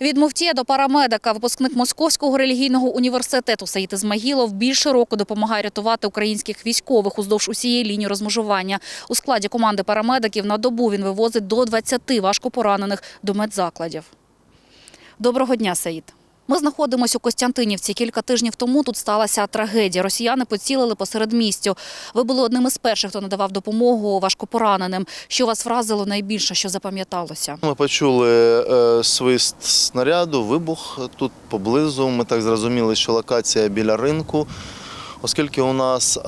Від муфтія до парамедика, випускник Московського релігійного університету Саїд Ізмагілов більше року допомагає рятувати українських військових уздовж усієї лінії розмежування. У складі команди парамедиків на добу він вивозить до 20 важкопоранених до медзакладів. Доброго дня, Саїд. Ми знаходимося у Костянтинівці. Кілька тижнів тому тут сталася трагедія. Росіяни поцілили посеред містю. Ви були одним із перших, хто надавав допомогу важкопораненим. Що вас вразило найбільше, що запам'яталося? Ми почули е, свист снаряду, вибух тут поблизу. Ми так зрозуміли, що локація біля ринку. Оскільки у нас е,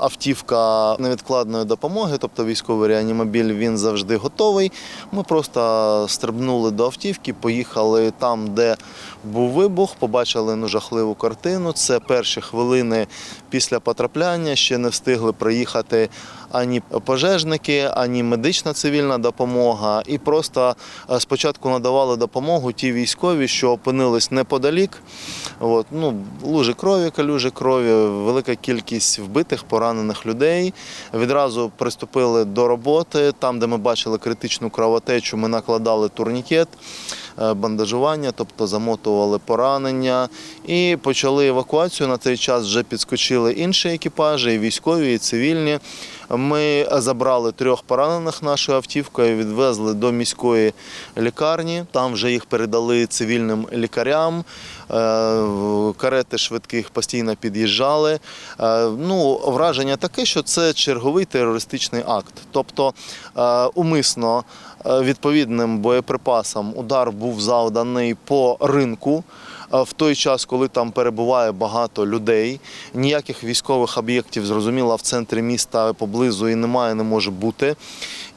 автівка невідкладної допомоги, тобто військовий реанімобіль, він завжди готовий. Ми просто стрибнули до автівки, поїхали там, де був вибух, побачили ну, жахливу картину. Це перші хвилини після потрапляння. Ще не встигли приїхати ані пожежники, ані медична цивільна допомога. І просто е, спочатку надавали допомогу ті військові, що опинились неподалік. От, ну, лужі крові, калюжі крові, велика кількість вбитих, поранених людей. Відразу приступили до роботи. Там, де ми бачили критичну кровотечу, ми накладали турнікет, бандажування, тобто замотували поранення. І почали евакуацію. На цей час вже підскочили інші екіпажі, і військові, і цивільні. Ми забрали трьох поранених нашою автівкою, відвезли до міської лікарні. Там вже їх передали цивільним лікарям. Е, Карети швидких постійно під'їжджали. Е, Ну, враження таке, що це черговий терористичний акт. Тобто е, умисно е, відповідним боєприпасам удар був завданий по ринку. е, В той час, коли там перебуває багато людей, ніяких військових об'єктів, зрозуміло, в центрі міста поблизу і немає, не може бути.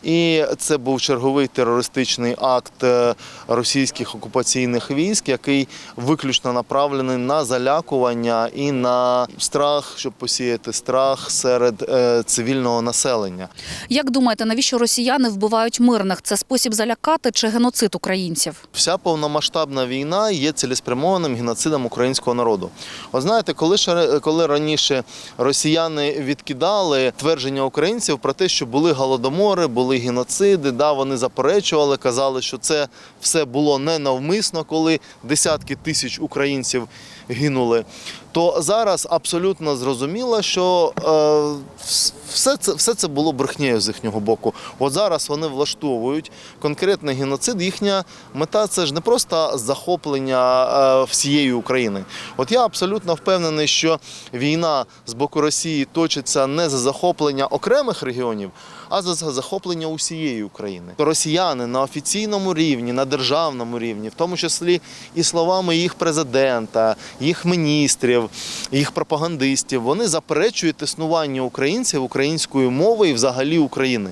І це був черговий терористичний акт е, російських окупаційних військ, який виключно направлений на залякування і на страх, щоб посіяти страх серед е, цивільного населення. Як думаєте, навіщо росіяни вбивають мирних? Це спосіб залякати чи геноцид українців? Вся повномасштабна війна є цілеспрямованим геноцидом українського народу. От знаєте, коли ще коли раніше росіяни відкидали твердження українців про те, що були голодомори, були геноциди, да, вони заперечували, казали, що це все було ненавмисно, коли десятки тисяч українців гинули. То зараз абсолютно зрозуміло, що е, все це, все це було брехнею з їхнього боку. От зараз вони влаштовують конкретний геноцид. Їхня мета це ж не просто захоплення е, всієї України. От я абсолютно впевнений, що війна з боку Росії точиться не за захоплення окремих регіонів, а за за захоплення усієї України. Росіяни на офіційному рівні, на державному рівні, в тому числі і словами їх президента, їх міністрів, їх пропагандистів, вони заперечують існування українців, української мови і взагалі України.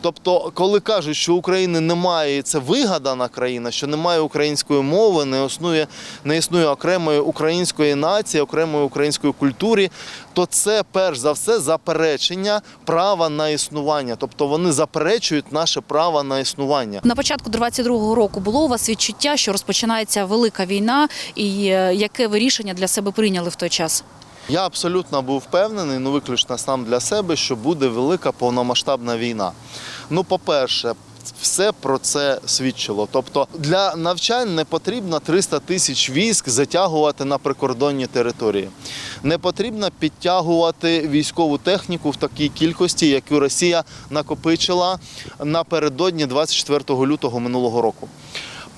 Тобто, коли кажуть, що України немає, це вигадана країна, що немає української мови, не існує, не існує окремої української нації, окремої української культури, то це перш за все заперечення права на існування. Тобто вони заперечують наше право на існування. На початку 22-го року було у вас відчуття, що розпочинається велика війна, і е, яке ви рішення для себе прийняли в той час? Я абсолютно був впевнений, ну виключно сам для себе, що буде велика повномасштабна війна. Ну, по-перше, все про це свідчило. Тобто для навчань не потрібно 300 тисяч військ затягувати на прикордонні території. Не потрібно підтягувати військову техніку в такій кількості, яку Росія накопичила напередодні 24 лютого минулого року.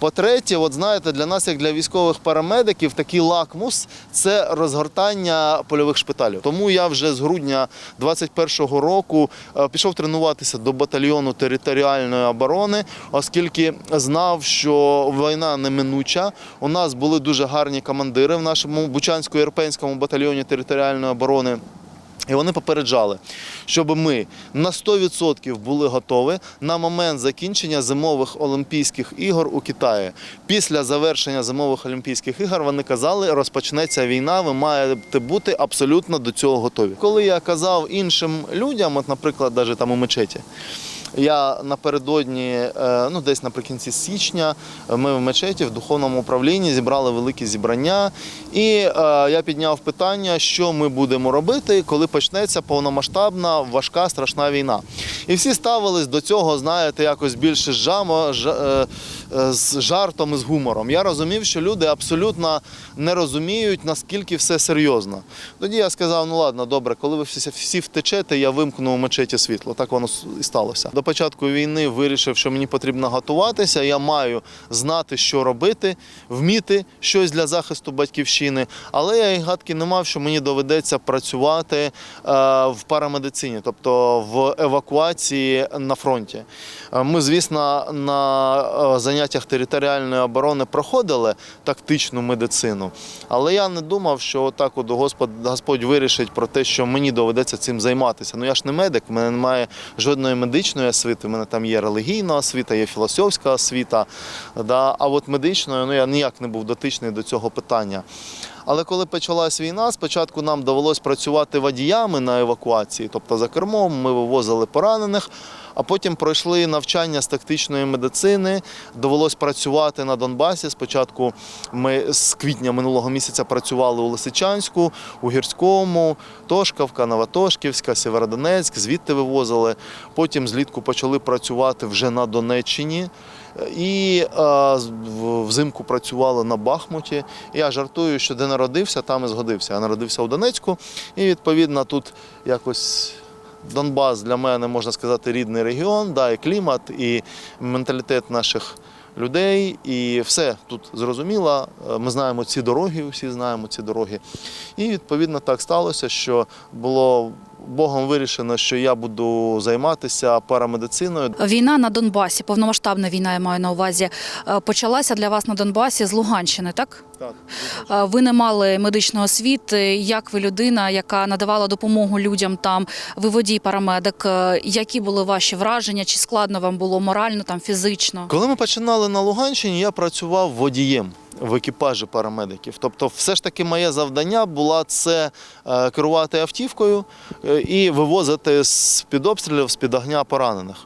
По-третє, от знаєте, для нас, як для військових парамедиків, такий лакмус це розгортання польових шпиталів. Тому я вже з грудня 21-го року е, пішов тренуватися до батальйону територіальної оборони, оскільки знав, що війна неминуча. У нас були дуже гарні командири в нашому Бучансько-Єрпенському батальйоні територіальної оборони. І вони попереджали, щоб ми на 100% були готові на момент закінчення зимових Олімпійських ігор у Китаї. Після завершення зимових Олімпійських ігор вони казали, розпочнеться війна, ви маєте бути абсолютно до цього готові. Коли я казав іншим людям, от, наприклад, навіть там у мечеті. Я напередодні, е, ну десь наприкінці січня, ми в мечеті в духовному управлінні зібрали велике зібрання, і е, я підняв питання, що ми будемо робити, коли почнеться повномасштабна важка страшна війна. І всі ставились до цього, знаєте, якось більше жамо, жа- е, е, з жартом і з гумором. Я розумів, що люди абсолютно не розуміють, наскільки все серйозно. Тоді я сказав: ну ладно, добре, коли ви всі, втечете, я вимкну у мечеті світло. Так воно і сталося. До початку війни вирішив, що мені потрібно готуватися. Я маю знати, що робити, вміти щось для захисту батьківщини. Але я і гадки не мав, що мені доведеться працювати е, в парамедицині, тобто в евакуації на фронті. Е, Ми, звісно, на е, заняттях територіальної оборони проходили тактичну медицину, але я не думав, що отак от Господь, Господь вирішить про те, що мені доведеться цим займатися. Ну я ж не медик, в мене немає жодної медичної освіти. в мене там є релігійна освіта, є філософська освіта. Да? А от медичною ну, я ніяк не був дотичний до цього питання. Але коли почалась війна, спочатку нам довелось працювати водіями на евакуації, тобто за кермом ми вивозили поранених, а потім пройшли навчання з тактичної медицини. Довелось працювати на Донбасі. Спочатку ми з квітня минулого місяця працювали у Лисичанську, у Гірському, Тошкавка, Новотошківська, Сєвєродонецьк, звідти вивозили. Потім злітку почали працювати вже на Донеччині. І е, взимку працювали на Бахмуті. Я жартую, що де народився, там і згодився. Я народився у Донецьку, і відповідно тут якось. Донбас для мене можна сказати рідний регіон, да, і клімат, і менталітет наших людей, і все тут зрозуміло. Е, Ми знаємо ці дороги, всі знаємо ці дороги. І відповідно так сталося, що було Богом вирішено, що я буду займатися парамедициною. Війна на Донбасі, повномасштабна війна, я маю на увазі, е, почалася для вас на Донбасі з Луганщини, так? Так, Ви не мали медичної освіти. Як ви людина, яка надавала допомогу людям там, ви водій парамедик? Е, Які були ваші враження? Чи складно вам було морально, там фізично? Коли ми починали на Луганщині, я працював водієм в екіпажі парамедиків. Тобто, все ж таки, моє завдання було це е, керувати автівкою е, і вивозити з під обстрілів, з під огня поранених.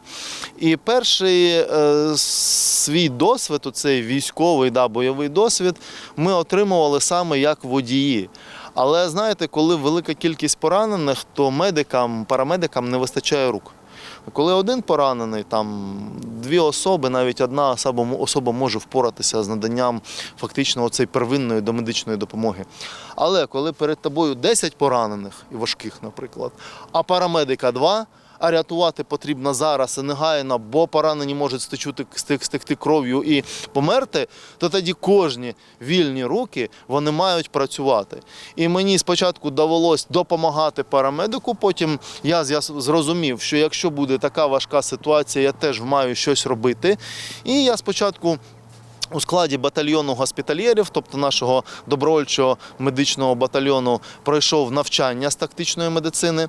І перший свій досвід, цей військовий да, бойовий досвід, ми отримували саме як водії. Але знаєте, коли велика кількість поранених, то медикам, парамедикам не вистачає рук. Коли один поранений, там дві особи, навіть одна особа, особа може впоратися з наданням фактично цієї первинної домедичної допомоги. Але коли перед тобою 10 поранених і важких, наприклад, а парамедика 2, а рятувати потрібно зараз і негайно, бо поранені можуть стечути, стекти кров'ю і померти, то тоді кожні вільні руки вони мають працювати. І мені спочатку довелось допомагати парамедику, потім я зрозумів, що якщо буде така важка ситуація, я теж маю щось робити. І я спочатку. У складі батальйону госпітальєрів, тобто нашого добровольчого медичного батальйону, пройшов навчання з тактичної медицини.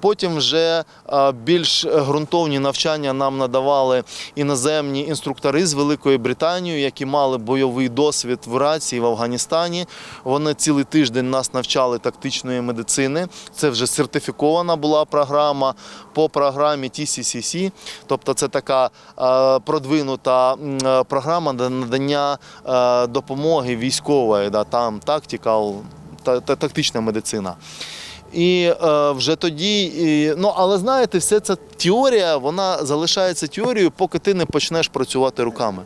Потім вже е, більш ґрунтовні навчання нам надавали іноземні інструктори з Великої Британії, які мали бойовий досвід в Ірації, в Афганістані. Вони цілий тиждень нас навчали тактичної медицини. Це вже сертифікована була програма по програмі TCCC, тобто це така е, продвинута е, програма надання допомоги військової, там тактикал, та, та, тактична медицина. І е, вже тоді, і, ну але знаєте, все ця теорія вона залишається теорією, поки ти не почнеш працювати руками.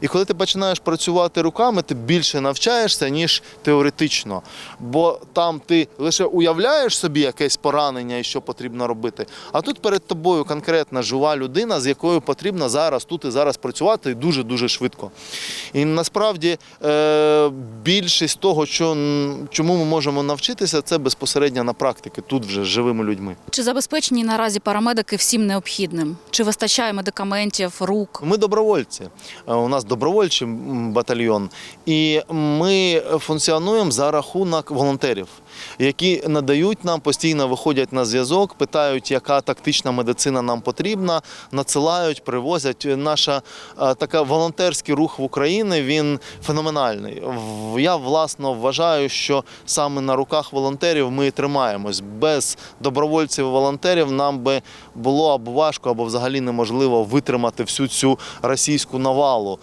І коли ти починаєш працювати руками, ти більше навчаєшся, ніж теоретично. Бо там ти лише уявляєш собі якесь поранення і що потрібно робити. А тут перед тобою конкретна жива людина, з якою потрібно зараз тут і зараз працювати дуже дуже швидко. І насправді е, більшість того, що, чому ми можемо навчитися, це безпосередньо на практиці, тут вже з живими людьми. Чи забезпечені наразі парамедики всім необхідним? Чи вистачає медикаментів, рук? Ми добровольці. Е, У нас добровольчий батальйон, і ми функціонуємо за рахунок волонтерів, які надають нам постійно виходять на зв'язок, питають, яка тактична медицина нам потрібна, надсилають, привозять. Наша е, така волонтерський рух в Україні він феноменальний. Я власно вважаю, що саме на руках волонтерів ми тримаємось. Без добровольців і волонтерів нам би було або важко, або взагалі неможливо витримати всю цю російську навалу.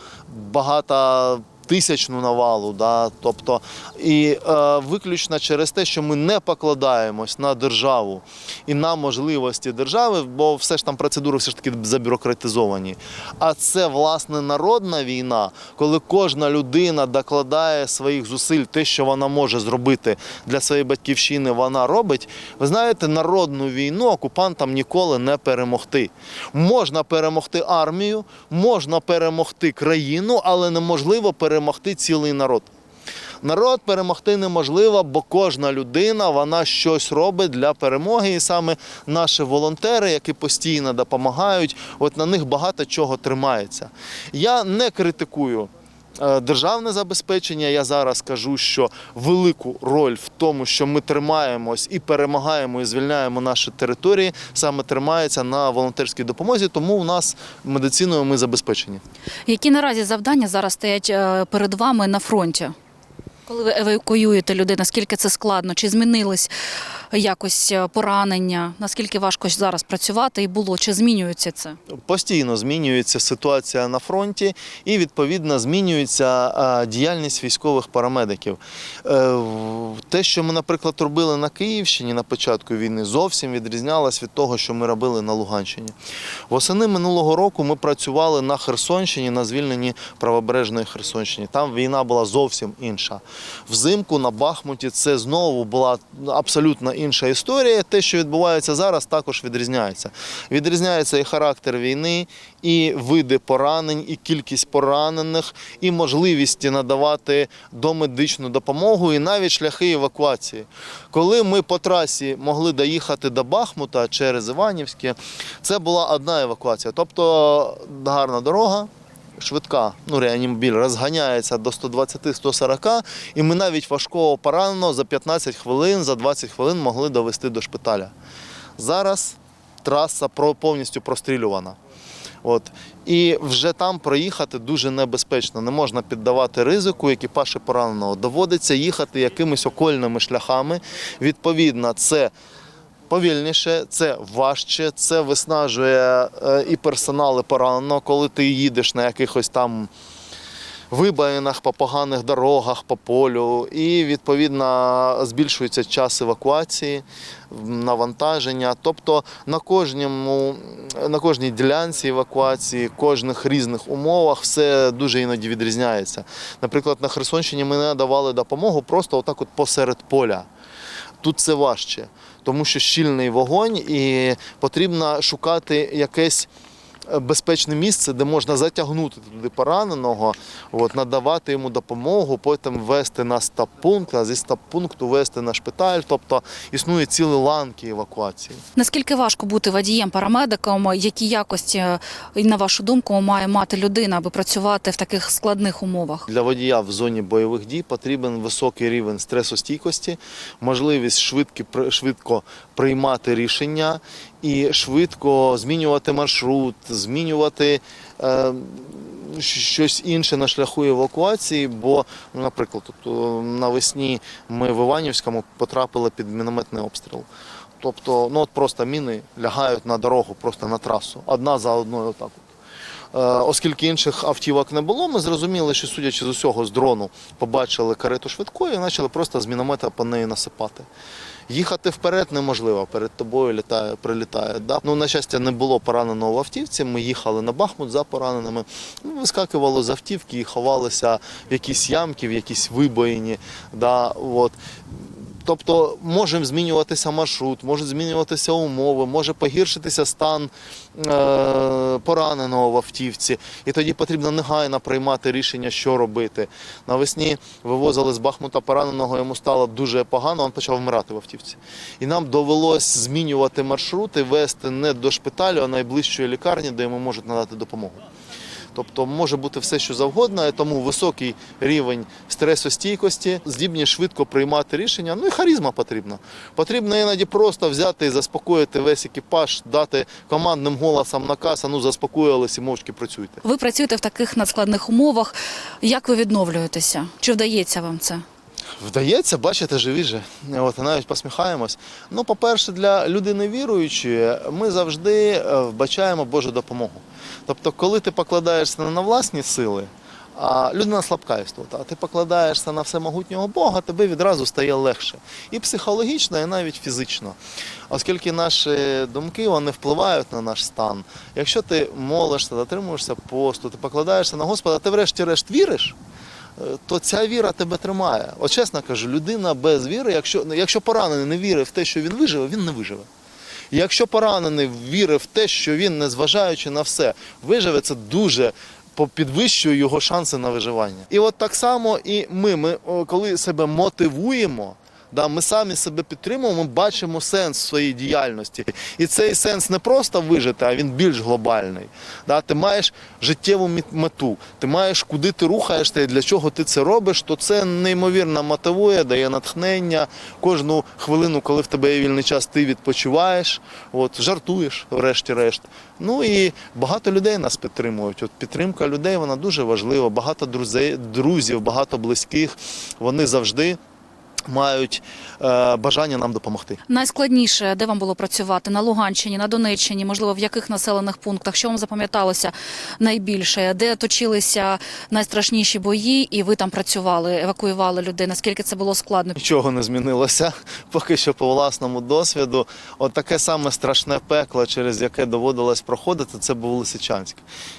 Багато тисячну навалу. Да? Тобто, і е, виключно через те, що ми не покладаємось на державу і на можливості держави, бо все ж там процедури все ж таки забюрократизовані. А це власне народна війна, коли кожна людина докладає своїх зусиль, те, що вона може зробити для своєї батьківщини, вона робить. Ви знаєте, народну війну окупантам ніколи не перемогти. Можна перемогти армію, можна перемогти країну, але неможливо перемогти цілий народ. Народ перемогти неможливо, бо кожна людина вона щось робить для перемоги. І саме наші волонтери, які постійно допомагають, от на них багато чого тримається. Я не критикую. Е, Державне забезпечення, я зараз кажу, що велику роль в тому, що ми тримаємось і перемагаємо, і звільняємо наші території, саме тримається на волонтерській допомозі. Тому у нас медициною ми забезпечені. Які наразі завдання зараз стоять е, перед вами на фронті? Коли ви евакуюєте людей, наскільки це складно? Чи змінились якось е, поранення? Наскільки важко зараз працювати і було? Чи змінюється це? Постійно змінюється ситуація на фронті і відповідно змінюється діяльність військових парамедиків. Е, Те, що ми, наприклад, робили на Київщині на початку війни, зовсім відрізнялось від того, що ми робили на Луганщині. Восени минулого року ми працювали на Херсонщині, на звільненні правобережної Херсонщини. Там війна була зовсім інша. Взимку на Бахмуті це знову була абсолютно інша історія. Те, що відбувається зараз, також відрізняється. Відрізняється і характер війни, і види поранень, і кількість поранених, і можливість надавати домедичну допомогу, і навіть шляхи евакуації. Коли ми по трасі могли доїхати до Бахмута через Іванівське, це була одна евакуація. Тобто гарна дорога. Швидка, ну реанімобіль розганяється до 120-140, і ми навіть важкого пораненого за 15 хвилин, за 20 хвилин могли довести до шпиталя. Зараз траса повністю прострілювана. От. І вже там проїхати дуже небезпечно. Не можна піддавати ризику екіпажі пораненого. Доводиться їхати якимись окольними шляхами. Відповідно, це повільніше, це важче, це виснажує е, і персонал, і пораненого, коли ти їдеш на якихось там вибоїнах, по поганих дорогах, по полю. І відповідно збільшується час евакуації, навантаження. Тобто на кожному, на кожній ділянці евакуації, кожних різних умовах все дуже іноді відрізняється. Наприклад, на Херсонщині ми не давали допомогу просто отак от посеред поля. Тут це важче, тому що щільний вогонь і потрібно шукати якесь безпечне місце, де можна затягнути туди пораненого, от, надавати йому допомогу, потім вести на стаб-пункт, а зі стаб-пункту вести на шпиталь. Тобто існує цілі ланки евакуації. Наскільки важко бути водієм, парамедиком? Які якості, на вашу думку, має мати людина, аби працювати в таких складних умовах? Для водія в зоні бойових дій потрібен високий рівень стресостійкості, можливість швидко, швидко приймати рішення і швидко змінювати маршрут, змінювати е, щось інше на шляху евакуації. Бо, ну, наприклад, тут навесні ми в Іванівському потрапили під мінометний обстріл. Тобто, ну от просто міни лягають на дорогу, просто на трасу, одна за одною отак. Е, Оскільки інших автівок не було, ми зрозуміли, що судячи з усього з дрону, побачили карету швидкої і почали просто з міномета по неї насипати. Їхати вперед неможливо, перед тобою літає, прилітає. Да? Ну, на щастя, не було пораненого в автівці. Ми їхали на Бахмут за пораненими. Ми вискакували з автівки і ховалися в якісь ямки, в якісь вибоїні. Да? От. Тобто може змінюватися маршрут, можуть змінюватися умови, може погіршитися стан е, пораненого в автівці, і тоді потрібно негайно приймати рішення, що робити. Навесні вивозили з Бахмута пораненого, йому стало дуже погано, він почав вмирати в автівці. І нам довелось змінювати маршрути, вести не до шпиталю, а найближчої лікарні, де йому можуть надати допомогу. Тобто може бути все, що завгодно, тому високий рівень стресостійкості, здібність швидко приймати рішення. Ну і харізма потрібна. Потрібно іноді просто взяти і заспокоїти весь екіпаж, дати командним голосом наказ, а ну заспокоїлись і мовчки працюйте. Ви працюєте в таких надскладних умовах. Як ви відновлюєтеся? Чи вдається вам це? Вдається, бачите, живі же. От, навіть посміхаємось. Ну, по-перше, для людини віруючої ми завжди е, вбачаємо Божу допомогу. Тобто, коли ти покладаєшся на власні сили, А людина слабка істота. А ти покладаєшся на всемогутнього Бога, тобі відразу стає легше. І психологічно, і навіть фізично. Оскільки наші думки вони впливають на наш стан. Якщо ти молишся, дотримуєшся посту, ти покладаєшся на Господа, ти врешті-решт віриш. Е, То ця віра тебе тримає. От чесно кажу, людина без віри, якщо, якщо поранений не вірить в те, що він виживе, він не виживе. Якщо поранений вірив в те, що він, незважаючи на все, виживе, це дуже підвищує його шанси на виживання. І от так само і ми, ми коли себе мотивуємо. Да, ми самі себе підтримуємо, ми бачимо сенс в своїй діяльності. І цей сенс не просто вижити, а він більш глобальний. Да, ти маєш життєву мету, ти маєш куди ти рухаєшся і для чого ти це робиш, то це неймовірно мотивує, дає натхнення. Кожну хвилину, коли в тебе є вільний час, ти відпочиваєш, от, жартуєш, врешті-решт. Ну і багато людей нас підтримують. От підтримка людей вона дуже важлива. Багато друзей, друзів, багато близьких. Вони завжди мають е, бажання нам допомогти. Найскладніше, де вам було працювати? На Луганщині, на Донеччині, можливо, в яких населених пунктах? Що вам запам'яталося найбільше? Де точилися найстрашніші бої, і ви там працювали, евакуювали людей? Наскільки це було складно? Нічого не змінилося поки що по власному досвіду. От таке саме страшне пекло, через яке доводилось проходити, це був Лисичанськ.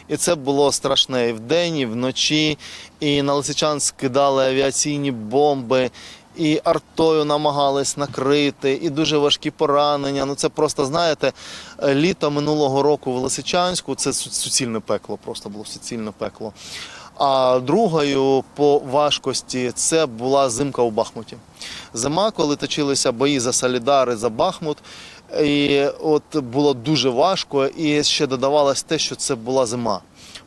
І це було страшне і вдень, і вночі. І на Лисичанськ кидали авіаційні бомби. І артою намагались накрити, і дуже важкі поранення. Ну це просто знаєте, е, літо минулого року в Лисичанську це суцільне пекло, просто було суцільне пекло. А другою по важкості це була зимка у Бахмуті. Зима, коли точилися бої за Солідар за Бахмут. І от було дуже важко, і ще додавалось те, що це була зима.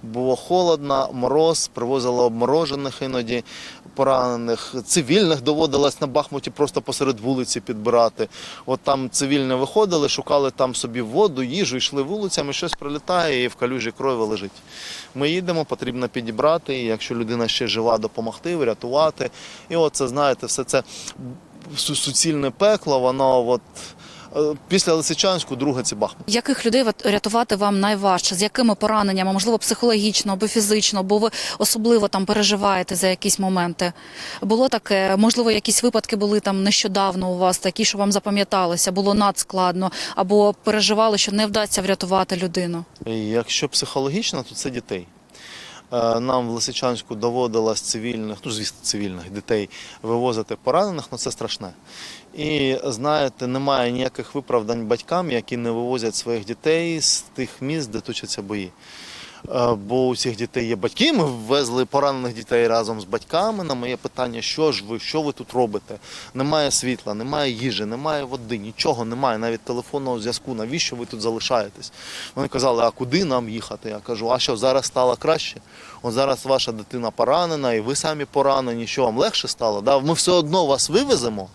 Було холодно, мороз, привозили обморожених іноді поранених. Цивільних доводилось на Бахмуті просто посеред вулиці підбирати. От там цивільні виходили, шукали там собі воду, їжу, йшли вулицями, щось прилітає і в калюжі крові лежить. Ми їдемо, потрібно підібрати, і якщо людина ще жива, допомогти, врятувати. І от це, знаєте, все це суцільне пекло, воно от. Е, Після Лисичанську друге це Бахмут. Яких людей рятувати вам найважче? З якими пораненнями? Можливо, психологічно або фізично, бо ви особливо там переживаєте за якісь моменти? Було таке, можливо, якісь випадки були там нещодавно у вас, такі, що вам запам'яталися, було надскладно, або переживали, що не вдасться врятувати людину. Якщо психологічно, то це дітей. Е, Нам в Лисичанську доводилось цивільних, ну звісно, цивільних дітей вивозити поранених, ну це страшне. І знаєте, немає ніяких виправдань батькам, які не вивозять своїх дітей з тих міст, де точаться бої. Е, Бо у цих дітей є батьки. Ми ввезли поранених дітей разом з батьками. На моє питання, що ж ви, що ви тут робите? Немає світла, немає їжі, немає води, нічого немає, навіть телефонного зв'язку. Навіщо ви тут залишаєтесь? Вони казали, а куди нам їхати? Я кажу, а що зараз стало краще? От зараз ваша дитина поранена, і ви самі поранені. Що вам легше стало? Да? Ми все одно вас вивеземо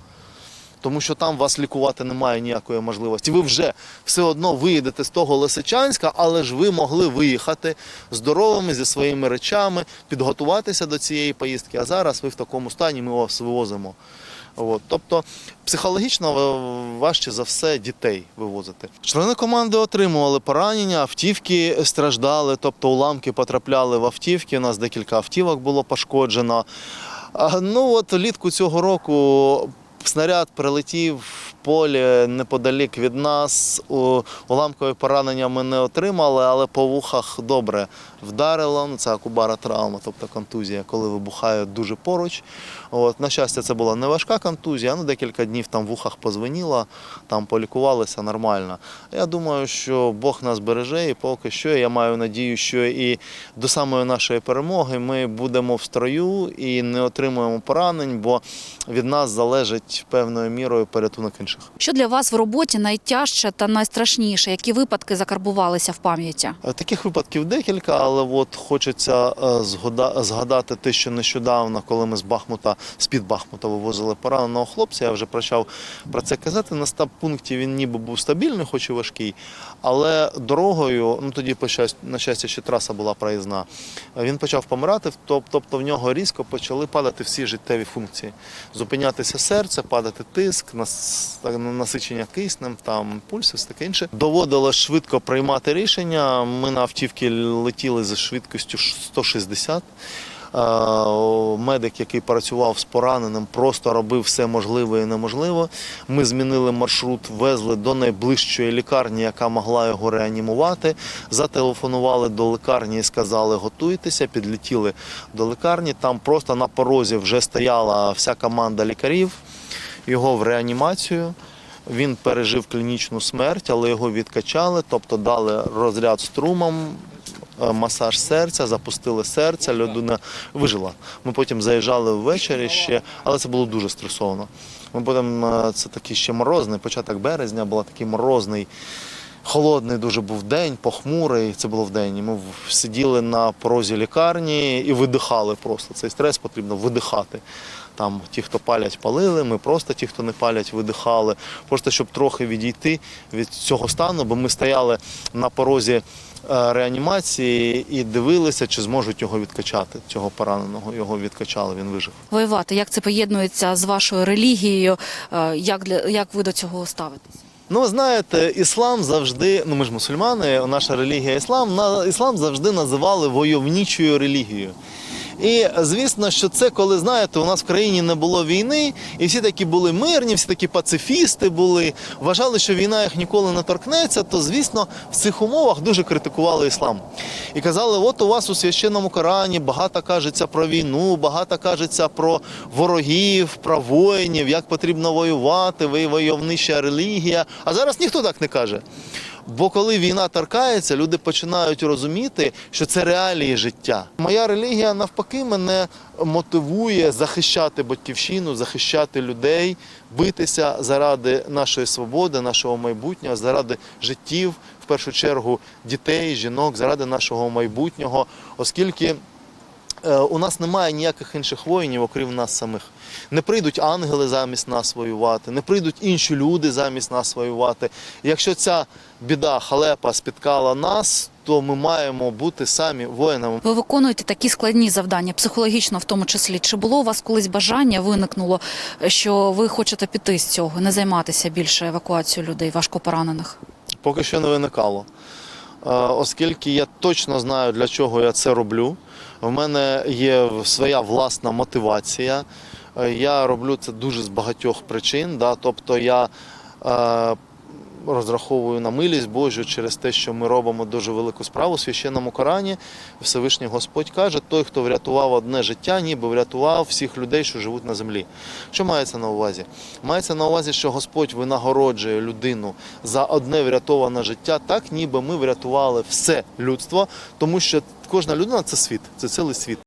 тому що там вас лікувати немає ніякої можливості. Ви вже все одно виїдете з того Лисичанська, але ж ви могли виїхати здоровими зі своїми речами, підготуватися до цієї поїздки. А зараз ви в такому стані, ми вас вивозимо. От. Тобто психологічно важче за все дітей вивозити. Члени команди отримували поранення, автівки страждали, тобто уламки потрапляли в автівки. У нас декілька автівок було пошкоджено. Ну от влітку цього року снаряд прилетів полі неподалік від нас. Уламкові поранення ми не отримали, але по вухах добре вдарило. Ну, Це акубара травма, тобто контузія, коли вибухає дуже поруч. От, на щастя, це була не важка контузія, ну декілька днів там в ухах позвеніло, там полікувалися нормально. Я думаю, що Бог нас береже, і поки що я маю надію, що і до самої нашої перемоги ми будемо в строю і не отримуємо поранень, бо від нас залежить певною мірою порятунок інших. Що для вас в роботі найтяжче та найстрашніше? Які випадки закарбувалися в пам'яті? Е, Таких випадків декілька, але от хочеться е, згадати те, що нещодавно, коли ми з Бахмута, з-під Бахмута вивозили пораненого хлопця, я вже почав про це казати. На стаб-пункті він ніби був стабільний, хоч і важкий, але дорогою, ну тоді, на щастя, ще траса була проїзна, він почав помирати, тобто в нього різко почали падати всі життєві функції. Зупинятися серце, падати тиск, так, насичення киснем, там пульс, все таке інше. Доводилось швидко приймати рішення. Ми на автівці летіли за швидкістю 160. Е, Медик, який працював з пораненим, просто робив все можливе і неможливе. Ми змінили маршрут, везли до найближчої лікарні, яка могла його реанімувати. Зателефонували до лікарні і сказали, готуйтеся, підлетіли до лікарні. Там просто на порозі вже стояла вся команда лікарів, його в реанімацію. Він пережив клінічну смерть, але його відкачали, тобто дали розряд струмом, е, масаж серця, запустили серце, людина вижила. Ми потім заїжджали ввечері ще, але це було дуже стресовано. Ми потім, е, це такий ще морозний, початок березня, був такий морозний. Холодний дуже був день, похмурий. Це було вдень. І Ми сиділи на порозі лікарні і видихали просто. Цей стрес потрібно видихати. Там ті, хто палять, палили, ми просто ті, хто не палять, видихали. Просто щоб трохи відійти від цього стану, бо ми стояли на порозі е, реанімації і дивилися, чи зможуть його відкачати, цього пораненого. Його відкачали, він вижив. Воювати, як це поєднується з вашою релігією? Е, Як, для, як ви до цього ставитесь? Ну, ви знаєте, іслам завжди, ну ми ж мусульмани, наша релігія іслам, на іслам завжди називали войовнічою релігією. І звісно, що це коли знаєте, у нас в країні не було війни, і всі такі були мирні, всі такі пацифісти були, вважали, що війна їх ніколи не торкнеться, то звісно в цих умовах дуже критикували іслам. І казали, от у вас у священному Корані багато кажеться про війну, багато кажеться про ворогів, про воїнів, як потрібно воювати, ви войовнича релігія. А зараз ніхто так не каже. Бо коли війна торкається, люди починають розуміти, що це реалії життя. Моя релігія навпаки мене мотивує захищати батьківщину, захищати людей, битися заради нашої свободи, нашого майбутнього, заради життів, в першу чергу дітей, жінок, заради нашого майбутнього, оскільки. Е, У нас немає ніяких інших воїнів, окрім нас самих. Не прийдуть ангели замість нас воювати, не прийдуть інші люди замість нас воювати. І Якщо ця біда, халепа спіткала нас, то ми маємо бути самі воїнами. Ви виконуєте такі складні завдання, психологічно в тому числі. Чи було у вас колись бажання виникнуло, що ви хочете піти з цього, не займатися більше евакуацією людей, важкопоранених? Поки що не виникало. Оскільки я точно знаю, для чого я це роблю. В мене є своя власна мотивація. Е, Я роблю це дуже з багатьох причин. Да? Тобто я е, розраховую на милість Божу через те, що ми робимо дуже велику справу у священному Корані. Всевишній Господь каже, той, хто врятував одне життя, ніби врятував всіх людей, що живуть на землі. Що мається на увазі? Мається на увазі, що Господь винагороджує людину за одне врятоване життя, так ніби ми врятували все людство, тому що кожна людина це світ, це цілий світ.